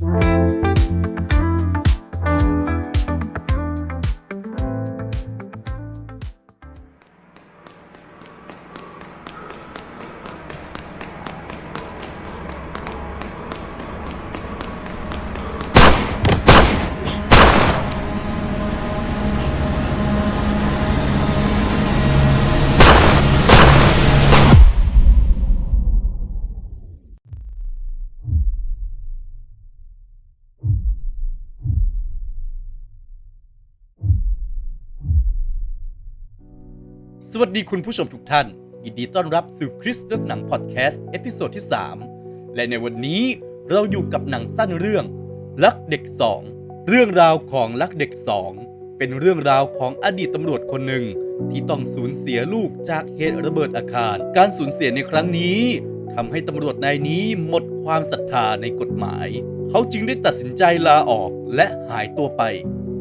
Bye. สวัสดีคุณผู้ชมทุกท่าน ยินดีต้อนรับสู่คริสตัลหนังพอดแคสต์เอพิโซดที่ 3 และในวันนี้เราอยู่กับหนังสั้นเรื่อง ลักเด็กสองเรื่องราวของลักเด็กสองเป็นเรื่องราวของอดีตตำรวจคนหนึ่ง ที่ต้องสูญเสียลูกจากเหตุระเบิดอาคาร การสูญเสียในครั้งนี้ทำให้ตำรวจนายนี้หมดความศรัทธาในกฎหมาย เขาจึงได้ตัดสินใจลาออกและหายตัวไป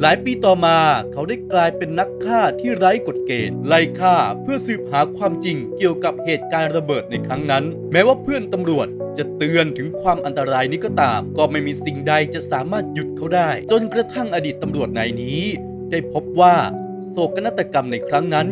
หลายปีต่อมาเขาได้กลายเป็นนักฆ่าที่ไร้กฎเกณฑ์ไล่ฆ่าเพื่อสืบหาความจริงเกี่ยวกับเหตุการณ์ระเบิดในครั้งนั้น แม้ว่าเพื่อนตำรวจจะเตือนถึงความอันตรายนี้ก็ตาม ก็ไม่มีสิ่งใดจะสามารถหยุดเขาได้ จนกระทั่งอดีตตำรวจนายนี้ ได้พบว่าโศกนาฏกรรมในครั้งนั้น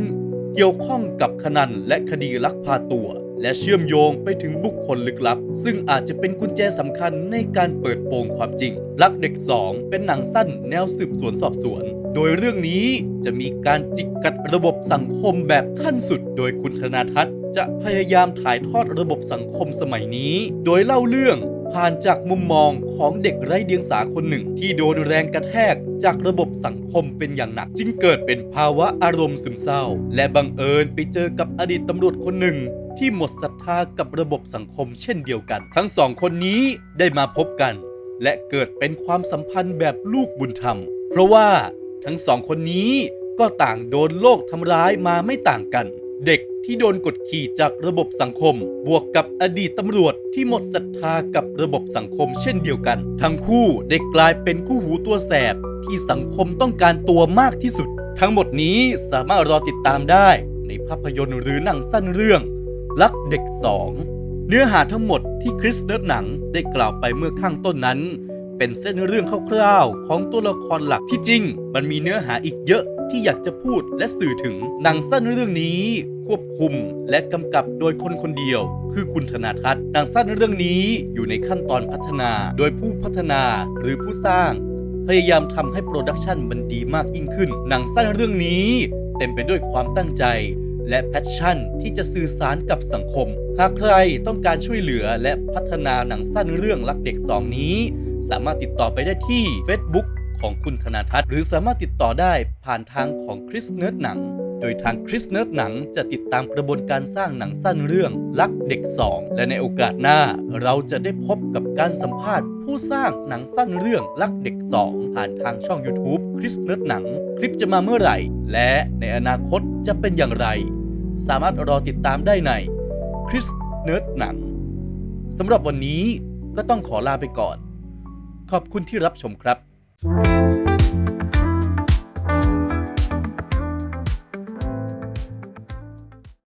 เกี่ยวข้องกับขนันและคดีลักพาตัว และเชื่อมโยงไปถึงบุคคลลึกลับ ซึ่งอาจจะเป็นกุญแจสำคัญในการเปิดโปงความจริงลักเด็ก 2 เป็นหนังสั้นแนวสืบสวนสอบสวน โดยเรื่องนี้จะมีการจิกกัดระบบสังคมแบบขั้นสุด โดยคุณธนาทัศน์ จะพยายามถ่ายทอดระบบสังคมสมัยนี้ โดยเล่าเรื่องผ่านจากมุมมองของเด็กไร้เดียงสาคนหนึ่ง ที่โดนแรงกระแทกจากระบบสังคมเป็นอย่างหนัก จึงเกิดเป็นภาวะอารมณ์ซึมเศร้า และบังเอิญไปเจอกับอดีตตำรวจคนหนึ่ง ที่หมดศรัทธากับระบบสังคมเช่นเดียวกัน ทั้งสองคนนี้ได้มาพบกัน และเกิดเป็นความสัมพันธ์แบบลูกบุญธรรม เพราะว่าทั้งสองคนนี้ก็ต่างโดนโลกทำร้ายมาไม่ต่างกัน เด็กที่โดนกดขี่จากระบบสังคม บวกกับอดีตตำรวจที่หมดศรัทธากับระบบสังคมเช่นเดียวกัน ทั้งคู่ได้กลายเป็นคู่หูตัวแสบที่สังคมต้องการตัวมากที่สุด ทั้งหมดนี้สามารถรอติดตามได้ในภาพยนตร์หรือหนังสั้นเรื่อง ลักเด็กสองเนื้อหาทั้งหมดที่คริสเนิร์ดหนังได้กล่าวไปเมื่อข้างต้นนั้น เป็นเส้นเรื่องคร่าวๆ ของตัวละครหลักที่จริง มันมีเนื้อหาอีกเยอะที่อยากจะพูดและสื่อถึงหนังสั้นเรื่องนี้ ควบคุมและกำกับโดยคนคนเดียว คือคุณธนาทัศน์หนังสั้นเรื่องนี้อยู่ในขั้นตอนพัฒนาโดยผู้พัฒนาหรือผู้สร้าง พยายามทำให้โปรดักชันมันดีมากยิ่งขึ้น หนังสั้นเรื่องนี้ เต็มไปด้วยความตั้งใจ และแพชชั่นที่จะสื่อสารกับสังคม หากใครต้องการช่วยเหลือและพัฒนาหนังสั้นเรื่องรักเด็กสองนี้ สามารถติดต่อไปได้ที่ Facebook ของคุณธนาทัศน์หรือสามารถติดต่อได้ผ่านทางของคริสเนิร์ดหนัง โดยทางคริสเนิร์ดหนังจะติดตามกระบวนการสร้างหนังสั้นเรื่องรักเด็กสองและในโอกาสหน้า เราจะได้พบกับการสัมภาษณ์ ผู้สร้างหนังสั้นเรื่องรักเด็กสองผ่านทางช่อง YouTube ริสเนิร์ดหนัง คลิปจะมาเมื่อไหร่ และในอนาคตจะเป็นอย่างไร สามารถรอติดตามได้ในคริสเนิร์ดหนังสำหรับวันนี้ก็ต้องขอลาไปก่อน ขอบคุณที่รับชมครับ